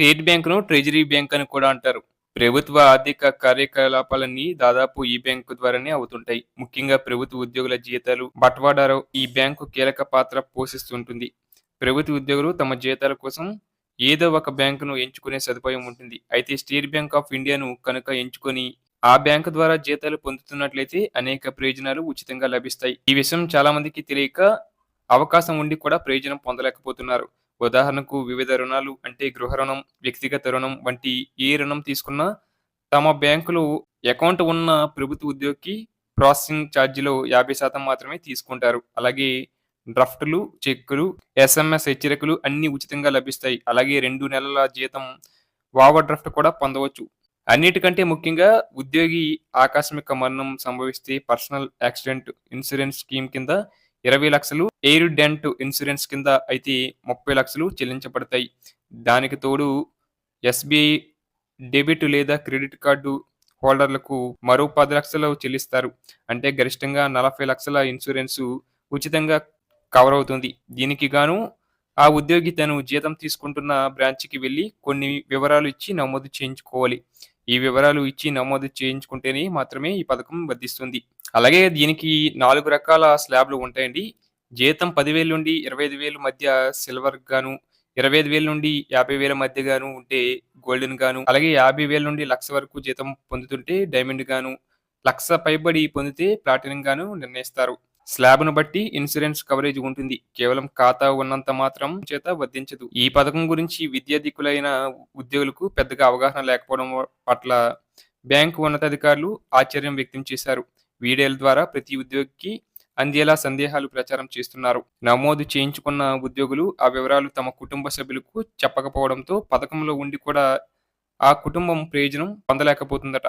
State బ్యాంకును treasury bank అని కూడా అంటారు. ప్రభుత్వ ఆర్థిక కార్యకలాపాలన్నీ దాదాపు ఈ బ్యాంకు ద్వారానే అవుతుంటాయి. ముఖ్యంగా ప్రభుత్వ ఉద్యోగుల జీతాలు. బట్వాడాలో ఈ బ్యాంకు కీలక పాత్ర పోషిస్తుంటుంది. ప్రభుత్వ ఉద్యోగులు తమ జీతాల కోసం ఏదో ఒక బ్యాంకును ఎంచుకునే సదుపాయం ఉంటుంది. అయితే స్టేట్ బ్యాంక్ ఆఫ్ ఇండియాను కనుక ఎంచుకొని ఆ బ్యాంకు ద్వారా జీతాలు పొందుతున్నట్లయితే అనేక ప్రయోజనాలు ఉచితంగా లభిస్తాయి. ఈ విషయం చాలా మందికి తెలియక అవకాశం ఉండి కూడా ప్రయోజనం పొందలేకపోతున్నారు. ఉదాహరణకు వివిధ రుణాలు అంటే గృహ రుణం వ్యక్తిగత రుణం వంటి ఏ రుణం తీసుకున్నా తమ బ్యాంకులో అకౌంట్ ఉన్న ప్రభుత్వ ఉద్యోగికి ప్రాసెసింగ్ ఛార్జీలో యాభై శాతం మాత్రమే తీసుకుంటారు. అలాగే డ్రాఫ్ట్లు చెక్కులు ఎస్ఎంఎస్ హెచ్చరికలు అన్ని ఉచితంగా లభిస్తాయి. అలాగే రెండు నెలల జీతం ఓవర్ డ్రాఫ్ట్ కూడా పొందవచ్చు. అన్నిటికంటే ముఖ్యంగా ఉద్యోగి ఆకస్మిక మరణం సంభవిస్తే పర్సనల్ యాక్సిడెంట్ ఇన్సూరెన్స్ స్కీమ్ కింద ఇరవై లక్షలు ఎయిర్ డెంట్ ఇన్సూరెన్స్ కింద అయితే ముప్పై లక్షలు చెల్లించబడతాయి. దానికి తోడు ఎస్బీఐ డెబిట్ లేదా క్రెడిట్ కార్డు హోల్డర్లకు మరో పది లక్షలు చెల్లిస్తారు. అంటే గరిష్టంగా నలభై లక్షల ఇన్సూరెన్స్ ఉచితంగా కవర్ అవుతుంది. దీనికి గాను ఆ ఉద్యోగి తను జీతం తీసుకుంటున్న బ్రాంచ్కి వెళ్ళి కొన్ని వివరాలు ఇచ్చి నమోదు చేయించుకోవాలి. ఈ వివరాలు ఇచ్చి నమోదు చేయించుకుంటేనే మాత్రమే ఈ పథకం వర్తిస్తుంది. అలాగే దీనికి నాలుగు రకాల స్లాబ్లు ఉంటాయండి. జీతం పదివేల నుండి ఇరవై ఐదు వేల మధ్య సిల్వర్ గాను ఇరవై ఐదు వేల నుండి యాభై వేల మధ్య గాను ఉంటే గోల్డెన్ గాను అలాగే యాభై వేల నుండి లక్ష వరకు జీతం పొందుతుంటే డైమండ్ గాను లక్ష పైబడి పొందితే ప్లాటినం గాను నిర్ణయిస్తారు. స్లాబ్ను బట్టి ఇన్సూరెన్స్ కవరేజ్ ఉంటుంది. కేవలం ఖాతా ఉన్నంత మాత్రం చేత వర్తించదు ఈ పథకం గురించి విద్యాధికులైన ఉద్యోగులకు పెద్దగా అవగాహన లేకపోవడం పట్ల బ్యాంకు ఉన్నతాధికారులు ఆశ్చర్యం వ్యక్తం చేశారు. వీడియోల ద్వారా ప్రతి ఉద్యోగికి అందేలా సందేహాలు ప్రచారం చేస్తున్నారు. నమోదు చేయించుకున్న ఉద్యోగులు ఆ వివరాలు తమ కుటుంబ సభ్యులకు చెప్పకపోవడంతో పథకంలో ఉండి కూడా ఆ కుటుంబం ప్రయోజనం పొందలేకపోతుందట.